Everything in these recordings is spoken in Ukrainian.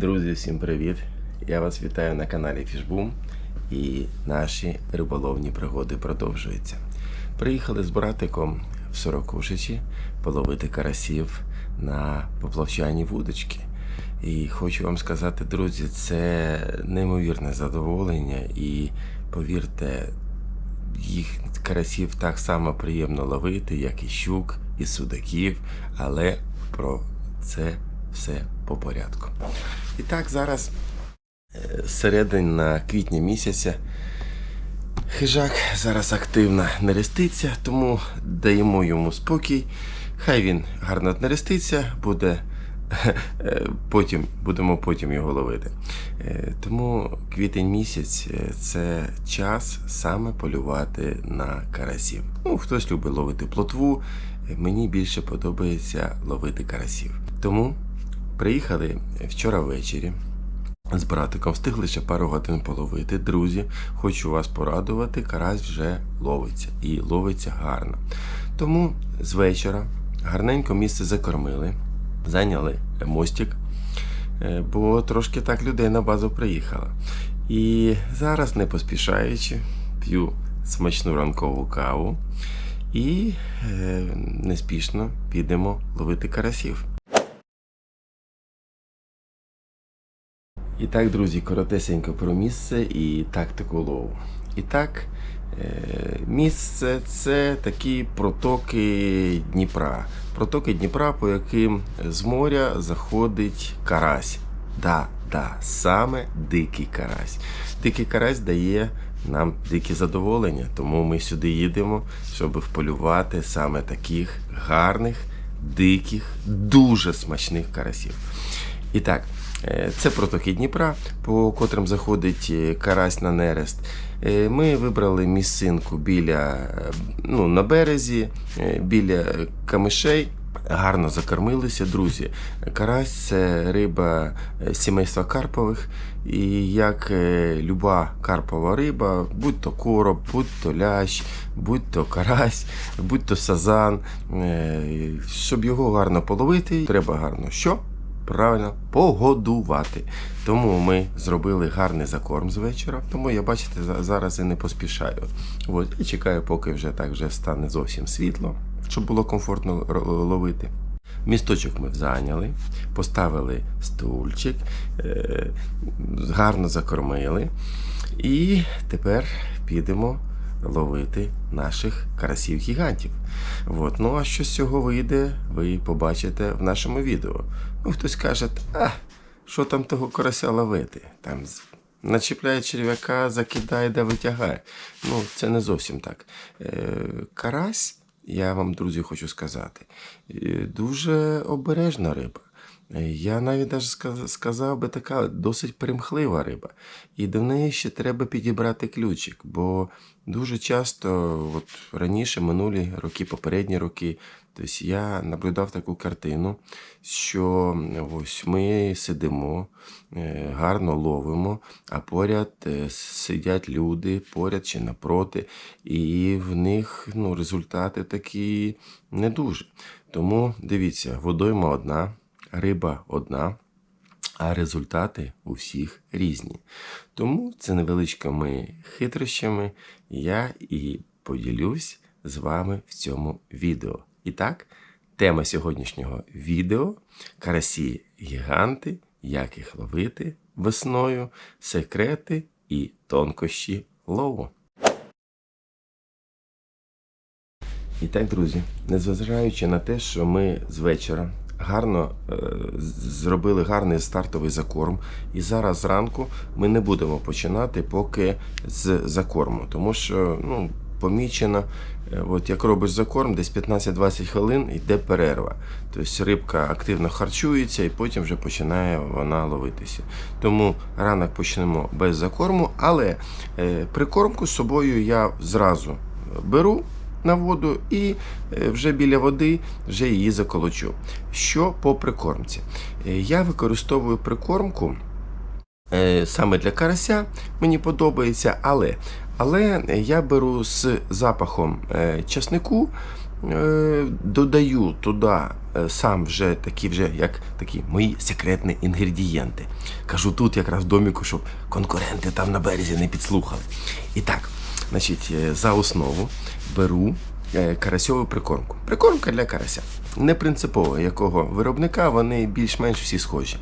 Друзі, всім привіт! Я вас вітаю на каналі Фішбум і наші риболовні пригоди продовжуються. Приїхали з братиком в Сорокушичі половити карасів на поплавчані вудочки. І хочу вам сказати, друзі, це неймовірне задоволення, і повірте, їх карасів так само приємно ловити, як і щук, і судаків, але про це все по порядку. І так, зараз е, середина квітня місяця. Хижак зараз активно нереститься, тому даємо йому спокій. Хай він гарно нереститься, буде е, потім, будемо потім його ловити. Е, Тому квітень місяць це час саме полювати на карасів. Ну, хтось любить ловити плотву, мені більше подобається ловити карасів. Тому приїхали вчора ввечері. З братиком встигли ще пару годин половити. Друзі, хочу вас порадувати, карась вже ловиться і ловиться гарно. Тому з вечора гарненько місце закормили, зайняли мостик, е, бо трошки так людей на базу приїхало. І зараз, не поспішаючи, п'ю смачну ранкову каву і е, неспішно підемо ловити карасів. І так, друзі, коротесенько про місце і тактику лову. І так, е, місце це такі протоки Дніпра. Протоки Дніпра, по яким з моря заходить карась. Да, да, саме дикий карась. Дикий карась дає нам дике задоволення, тому ми сюди їдемо, щоб вполювати саме таких гарних, диких, дуже смачних карасів. І так, це протоки Дніпра, по котрим заходить е, карась на нерест. Е, Ми вибрали місцинку біля, е, ну, на березі, е, біля камишей. Гарно закормилися, друзі. Карась це риба е, сімейства карпових. І як е, люба карпова риба, будь то короб, будь то лящ, будь то карась, будь то сазан. е, Щоб його гарно половити, треба гарно що? Правильно, погодувати. Тому ми зробили гарний закорм з вечора. Тому я, бачите, зараз і не поспішаю. От, і чекаю, поки вже так вже стане зовсім світло, щоб було комфортно ловити. Місточок ми зайняли, поставили стульчик, е, гарно закормили. І тепер підемо ловити наших карасів-гігантів. От. Ну а що з цього вийде, ви побачите в нашому відео. Ну, хтось каже, а що там того карася ловити? Там начіпляє черв'яка, закидає да витягає. Ну, це не зовсім так. Е, карась, я вам, друзі, хочу сказати, е, дуже обережна риба. Я навіть даже сказав би така досить примхлива риба. І до неї ще треба підібрати ключик, бо дуже часто, от раніше, минулі роки, попередні роки, тобто я наблюдав таку картину, що ось ми сидимо, е, гарно ловимо, а поряд е, сидять люди, поряд чи напроти, і в них ну, результати такі не дуже. Тому дивіться, водойма одна, риба одна. А результати у всіх різні. Тому це невеличкими хитрощами я і поділюсь з вами в цьому відео. І так, тема сьогоднішнього відео карасі гіганти, як їх ловити весною, секрети і тонкощі лову. І так, друзі, незважаючи на те, що ми з вечора гарно е, зробили гарний стартовий закорм, і зараз зранку ми не будемо починати поки з закорму, тому що ну, помічено, е, от як робиш закорм, десь 15-20 хвилин йде перерва. Тобто рибка активно харчується і потім вже починає вона ловитися. Тому ранок почнемо без закорму, але е, прикормку з собою я зразу беру на воду і е, вже біля води вже її заколочу. Що по прикормці? Е, Я використовую прикормку е, саме для карася, мені подобається, але, але я беру з запахом часнику додаю туди сам вже такі, вже як такі мої секретні інгредієнти. Кажу тут якраз в доміку, щоб конкуренти там на березі не підслухали. І так, значить, за основу беру е, карасьову прикормку. Прикормка для карася. Не принципово якого виробника, вони більш-менш всі схожі.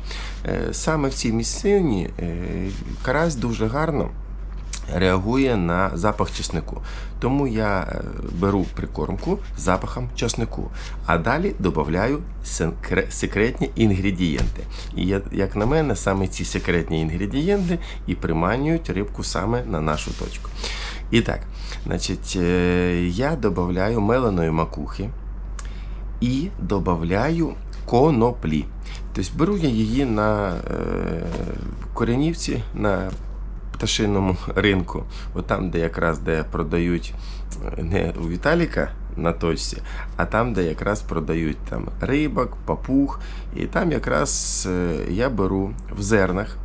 Е, Саме в цій місцині е, карась дуже гарно реагує на запах чеснику. Тому я беру прикормку з запахом чеснику, а далі додаю секретні інгредієнти. І як на мене, саме ці секретні інгредієнти і приманюють рибку саме на нашу точку. І так, е, я додаю меленої макухи і додаю коноплі. Тобто беру я її на е, коренівці, на пташиному ринку, от там, де якраз де продають е, не у Віталіка на точці, а там, де якраз продають там рибок, папуг. І там якраз я беру в зернах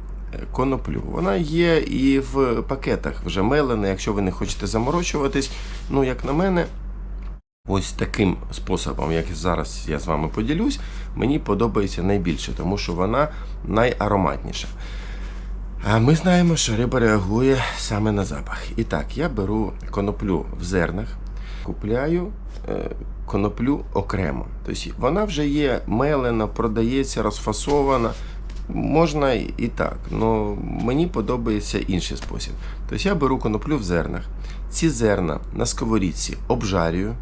коноплю. Вона є і в пакетах вже мелена, якщо ви не хочете заморочуватись. Ну, як на мене, Ось таким способом, як зараз я з вами поділюсь, мені подобається найбільше, тому що вона найароматніша. А ми знаємо, що риба реагує саме на запах. І так, я беру коноплю в зернах, купляю е, коноплю окремо. Тобто вона вже є мелена, продається, розфасована. Можна і так, але мені подобається інший спосіб. Тобто я беру коноплю в зернах. Ці зерна на сковорідці обжарюю.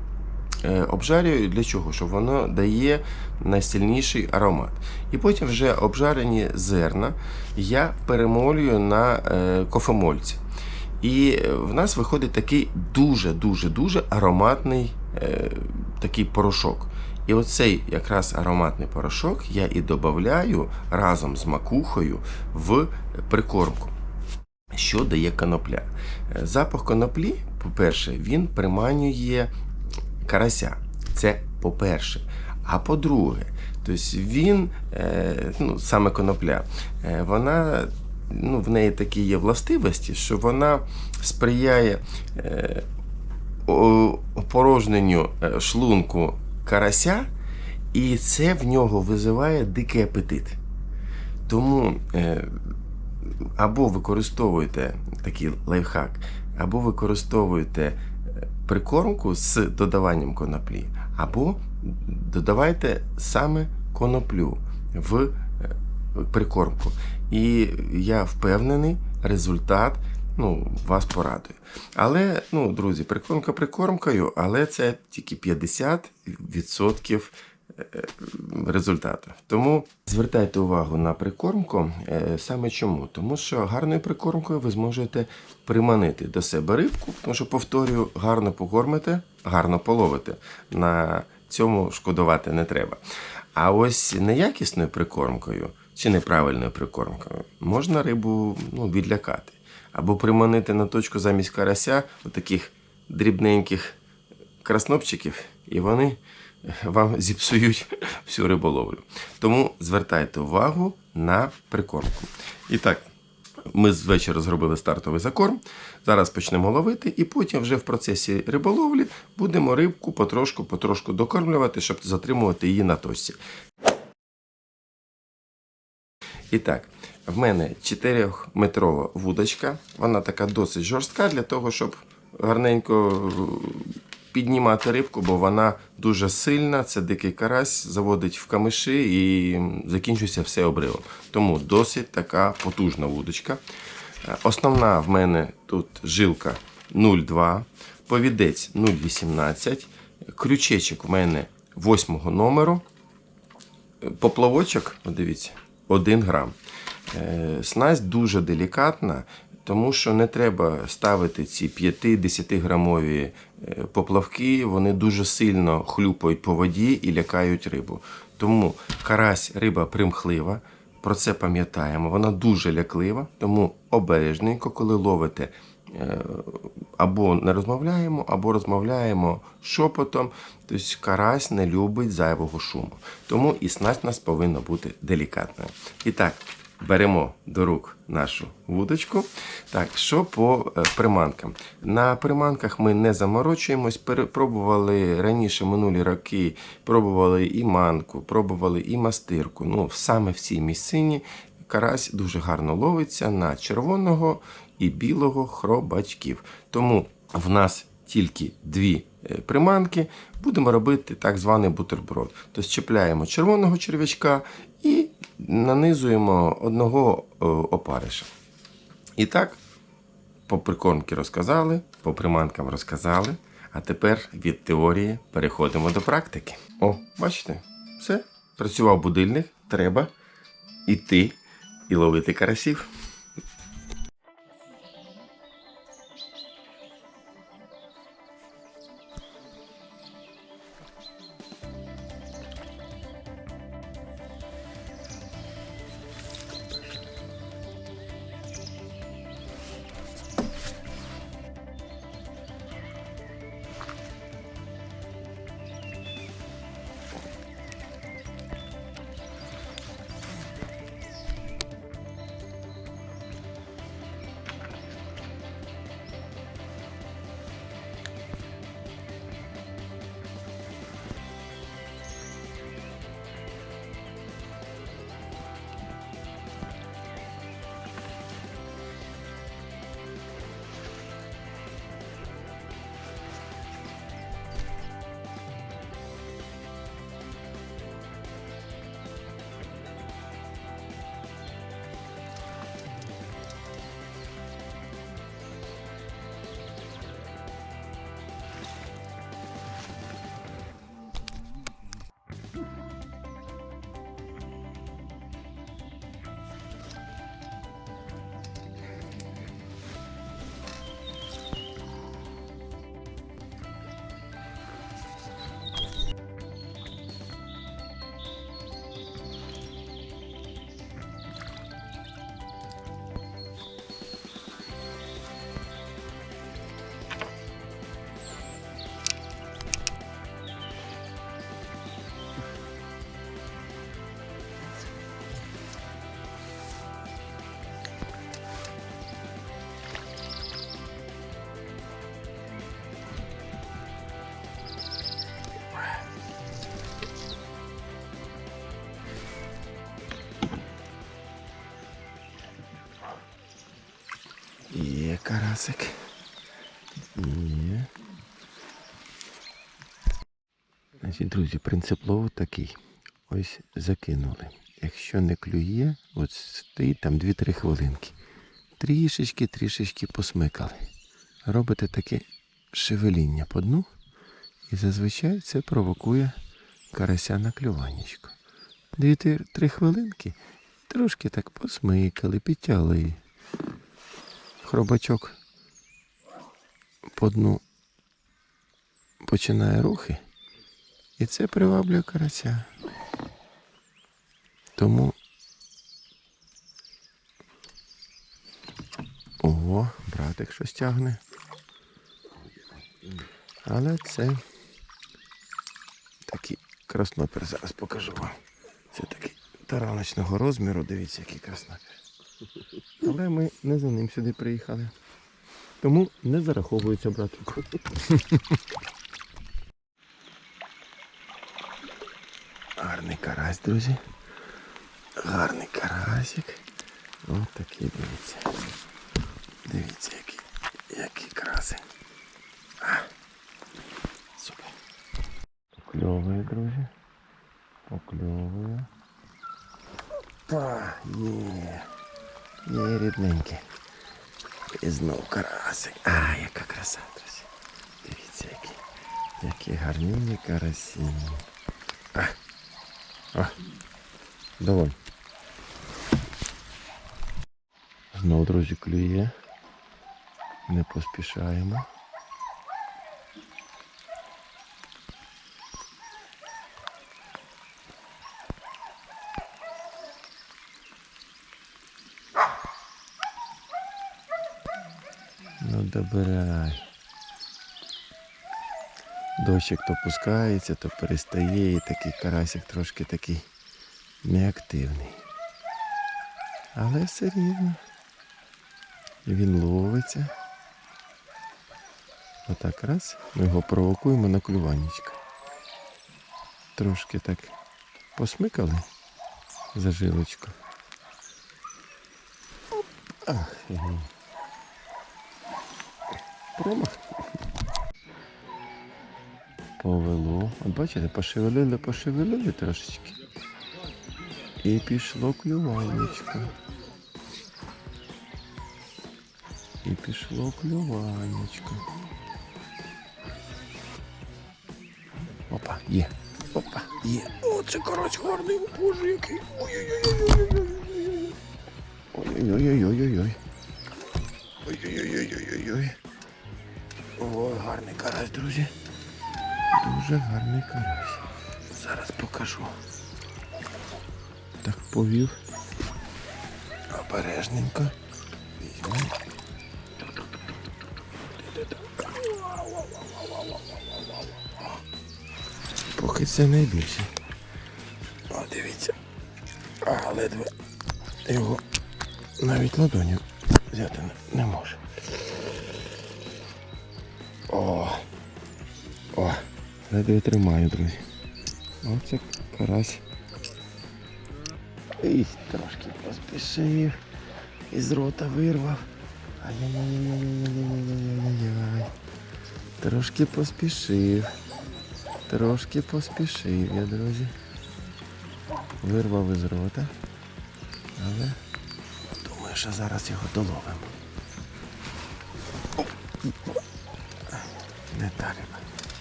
Е, Обжарюю для чого? Щоб воно дає найсильніший аромат. І потім вже обжарені зерна я перемолюю на е, кофемольці. І е, в нас виходить такий дуже-дуже-дуже ароматний е, такий порошок. І оцей якраз ароматний порошок я і додаю разом з макухою в прикормку. Що дає конопля? Е, Запах коноплі, по-перше, він приманює карася. Це по-перше. А по-друге, тобто він, е, ну, саме конопля, е, вона, ну, в неї такі є властивості, що вона сприяє опорожненню шлунку карася, і це в нього визиває дикий апетит. Тому е, або використовуєте такий лайфхак, або використовуєте е, прикормку з додаванням коноплі, або додавайте саме коноплю в е, прикормку. І я впевнений, результат ну, вас порадує. Але, ну, друзі, прикормка прикормкою, але це тільки 50% е, результату. Тому звертайте увагу на прикормку. е, Саме чому? Тому що гарною прикормкою ви зможете приманити до себе рибку, тому що, повторюю, гарно покормите, гарно половите. На цьому шкодувати не треба. А ось неякісною прикормкою чи неправильною прикормкою можна рибу ну, відлякати. Або приманити на точку замість карася таких дрібненьких краснопчиків, і вони вам зіпсують всю риболовлю. Тому звертайте увагу на прикормку. І так, ми з вечора зробили стартовий закорм. Зараз почнемо ловити, і потім вже в процесі риболовлі будемо рибку потрошку-потрошку докормлювати, щоб затримувати її на точці. І так, в мене 4-метрова вудочка. Вона така досить жорстка для того, щоб гарненько е, піднімати рибку, бо вона дуже сильна, це дикий карась, заводить в камиші і закінчується все обривом. Тому досить така потужна вудочка. Е, Основна в мене тут жилка 0,2, повідець 0,18, крючечок в мене 8 номеру. Поплавочок, дивіться, 1 грам. Е, Снасть дуже делікатна, тому що не треба ставити ці 5-10 грамові е, поплавки, вони дуже сильно хлюпають по воді і лякають рибу. Тому карась риба примхлива, про це пам'ятаємо. Вона дуже ляклива, тому обережненько, коли ловите. е, Або не розмовляємо, або розмовляємо шепотом. Тобто карась не любить зайвого шуму. Тому і снасть нас повинна бути делікатною. І так, беремо до рук нашу вудочку. Так, що по е, приманкам? На приманках ми не заморочуємось. Пробували раніше минулі роки, пробували і манку, пробували і мастирку. Ну, саме в цій місцині карась дуже гарно ловиться на червоного і білого хробачків. Тому в нас тільки дві е, приманки, будемо робити так званий бутерброд. Тобто чіпляємо червоного черв'ячка і нанизуємо одного е, опариша. І так, по прикормки розказали, по приманкам розказали. А тепер від теорії переходимо до практики. О, бачите, все. Працював будильник, треба іти і ловити карасів. Карасик. Є. Значить, друзі, принцип лову такий. Ось закинули. Якщо не клює, от стоїть там 2-3 хвилинки. Трішечки, трішечки посмикали. Робите таке шевеління по дну, і зазвичай це провокує карася на клюванечко. Дві-три хвилинки, трошки так посмикали, підтягли хробачок по дну починає рухи, і це приваблює карася. Тому. Ого, братик щось тягне. Але це такий краснопер, зараз покажу вам. Це такий тараночного розміру, дивіться, який краснопер. Але ми не за ним сюди приїхали. Тому не зараховується братику. Гарний карась, друзі. Гарний карасик. Ось такий дивіться. Дивіться, який, який красень. А, супер. Покльовує, друзі. Покльовує. Та, є. Є рідненьке. І знов карасик. А, яка краса, друзі. Дивіться, які, які гарні карасі. А, а, доволі. Знов, друзі, клює. Не поспішаємо. Добирай. Дощик то пускається, то перестає, і такий карасик трошки такий неактивний. Але все рівно. Він ловиться. Отак раз. Ми його провокуємо на клюванечко. Трошки так посмикали за жилочку. Оп. Ах. Промах. Повело. От бачите, пошевелили, пошевелили трошечки. І пішло клюванечко. І пішло клюванечко. Опа, є. Опа, є. О, це карась гарний, боже який. Ой-ой-ой-ой-ой-ой-ой. Дуже гарний карась. Зараз покажу. Так повів. Обережненько. Візьмемо. Поки це найбільше. О, дивіться. А, ледве його навіть ладоню Ледве тримаю, друзі. Оце карась. І трошки поспішив. Із рота вирвав. Ай-яй-яй-яй-яй-яй-яй-яй-яй. Трошки поспішив. Трошки поспішив я, друзі. Вирвав із рота. Але думаю, що зараз його доловимо.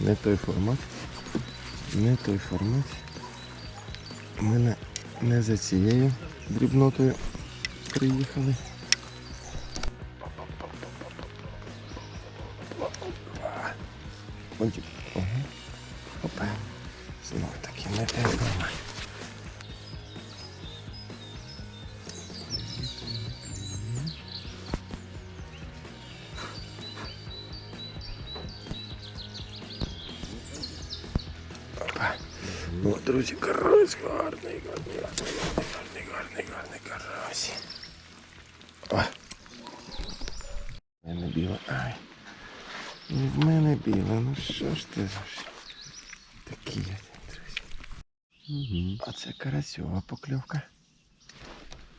Не той формат. Не той формат. Ми не, не за цією дрібнотою приїхали. О, друзі, карась гарний, гарний, гарний, гарний, гарний, гарний карась. О. В мене біле. Ай. І в мене біле. Ну що ж ти за ж такі, друзі. Угу. А це карасьова покльовка.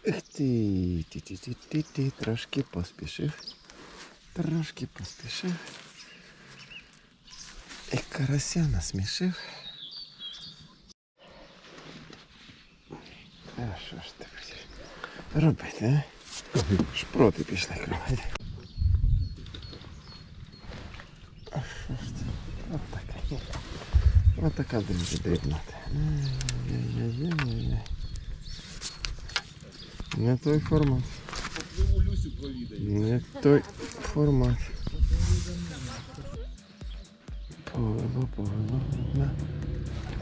Ех ти, ти, ти, ти, ти, ти, трошки поспішив. Трошки поспішив. І карася насмішив. А що ж ти будеш робити, а? Шпроти пішли кривати. А що ж це? От така. От така, друзі, дрібнота. Не той формат. Не той формат. Повело, повело. На,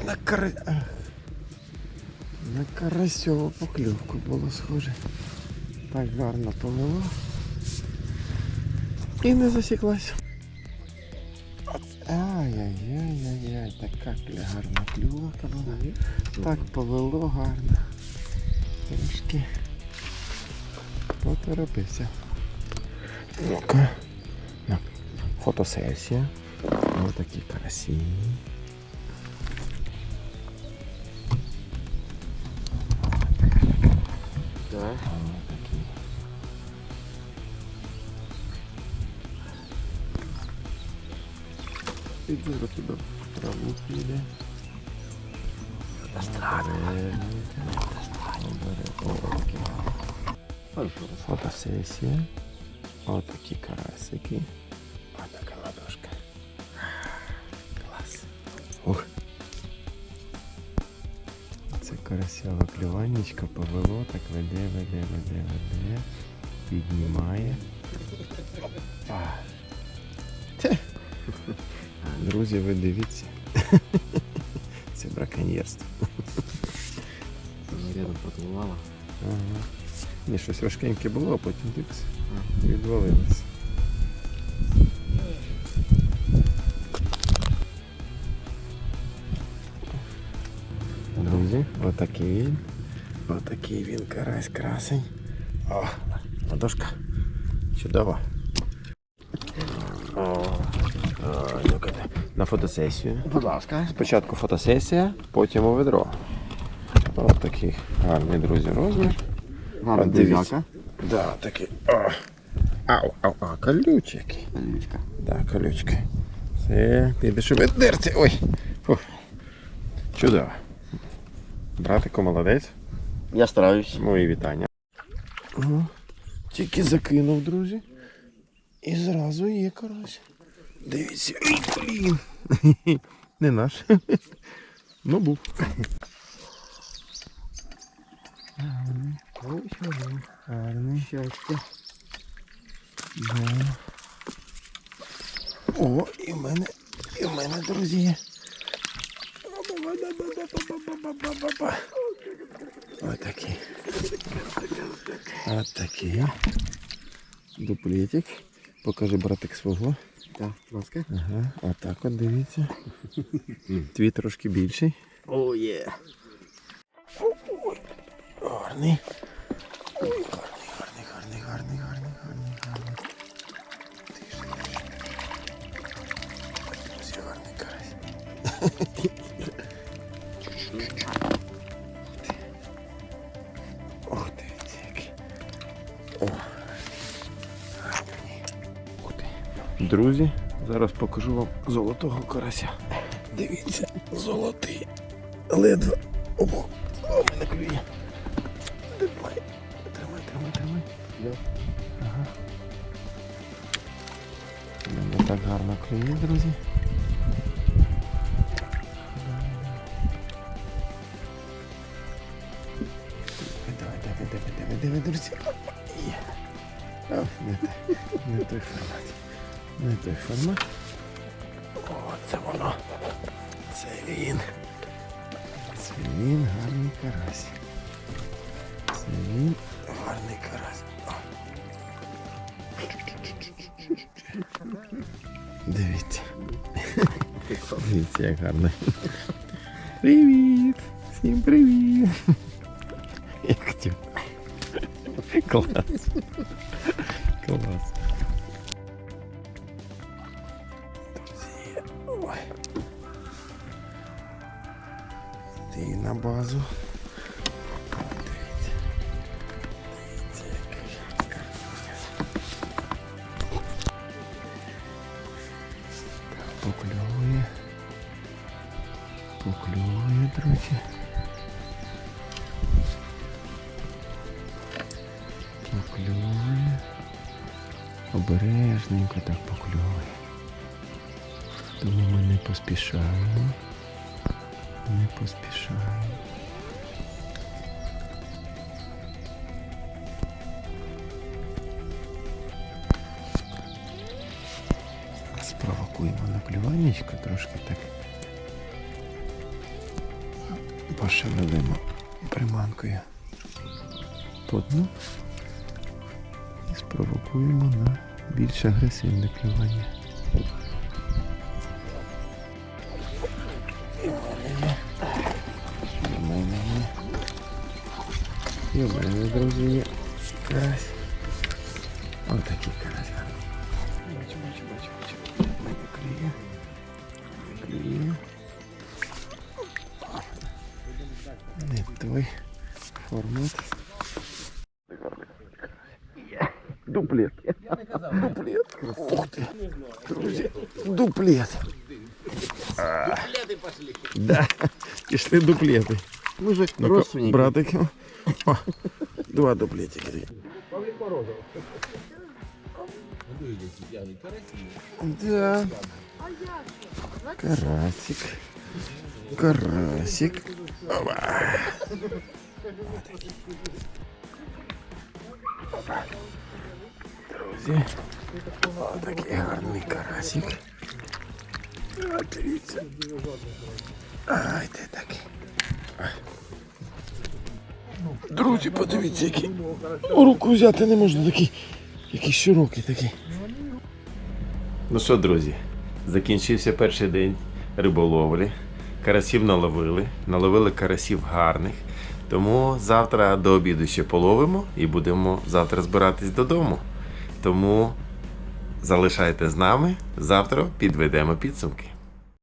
на кар... На карасьову покльовку було схоже. Так гарно повело. І не засіклась. Ай-яй-яй-яй-яй, така гарна клювака була. Так повело гарно. Трошки поторопився. Ну-ка. Фотосесія. Ось такі карасі. né? Pegando aqui da, pra Luffy, né? Das Drachen. Das Drachen. Olha, falta ser esse, né? Falta aqui, cara, esse aqui. Клюванечка повело, так веде, веде, веде, веде. Піднімає. А. Друзі, ви дивіться. Це браконьєрство. Рядом протлувала. Ага. Ні, щось важкеньке було, а потім дивись, відвалилось. Друзі, отакий він. Отакий він карась красень. О, ладошка. Чудово. О, о, на фотосесію. Будь ласка. Спочатку фотосесія, потім у ведро. Ось такий гарний, друзі, розмір. Гарна дивіться. Да, такий. О. Ау, ау, ау, колючий. Колючка. Да, колючки. Все, підеш у ведерці. Ой. Фух. Чудово. Братику, молодець. Я стараюсь. Мої вітання. О, тільки закинув, друзі. І зразу є карась. Дивіться. Ой, блін. Не наш. Ну був. Гарний. Гарний. Щастя. Да. О, і в мене, і в мене, друзі. Ба-ба-ба-ба-ба-ба-ба-ба-ба. Отакий. Отакий. Дуплетик. Покажи братик свого. Так, будь ласка. Ага, отак от дивіться. Твій трошки більший. О, є. Гарний. Друзі, зараз покажу вам золотого карася. Дивіться, золотий. Ледве. О, о, мене клює. Тримай, тримай, тримай, тримай. Ага. Мене так гарно клює, друзі. Давай, давай, давай, давай, давай, друзі. Є. Не, не той формат. Не той формат. О, це воно. Це він. Це він гарний карась. Це він гарний карась. О. Дивіться. Дивіться, як гарно. Привіт! Всім привіт! Як. Клас. Покльовує. Покльовує, друзі. Покльовує. Обережненько так покльовує. Тому ми не поспішаємо. Не поспішаємо. Спровокуємо трошки так. Пошевелимо приманкою по дну і спровокуємо на більш агресивне клювання. І в мене друзі, є карась. Отакий карась Той формат. Дуплет. Дуплет. Ух ти. Друзі, дуплет. Дуплети пошли. Да, пішли дуплети. Ми ж Ну, родственники. братики. О, два дуплетики. Да. Карасик. Карасик. Опа. Опа. Друзі. Отакий гарний карасик. А, дивіться. Ай, ти такий. Друзі, подивіться, який. У руку взяти не можна такий. Який широкий такий. Ну що, друзі, закінчився перший день риболовлі. Карасів наловили. Наловили карасів гарних. Тому завтра до обіду ще половимо і будемо завтра збиратись додому. Тому залишайте з нами. Завтра підведемо підсумки.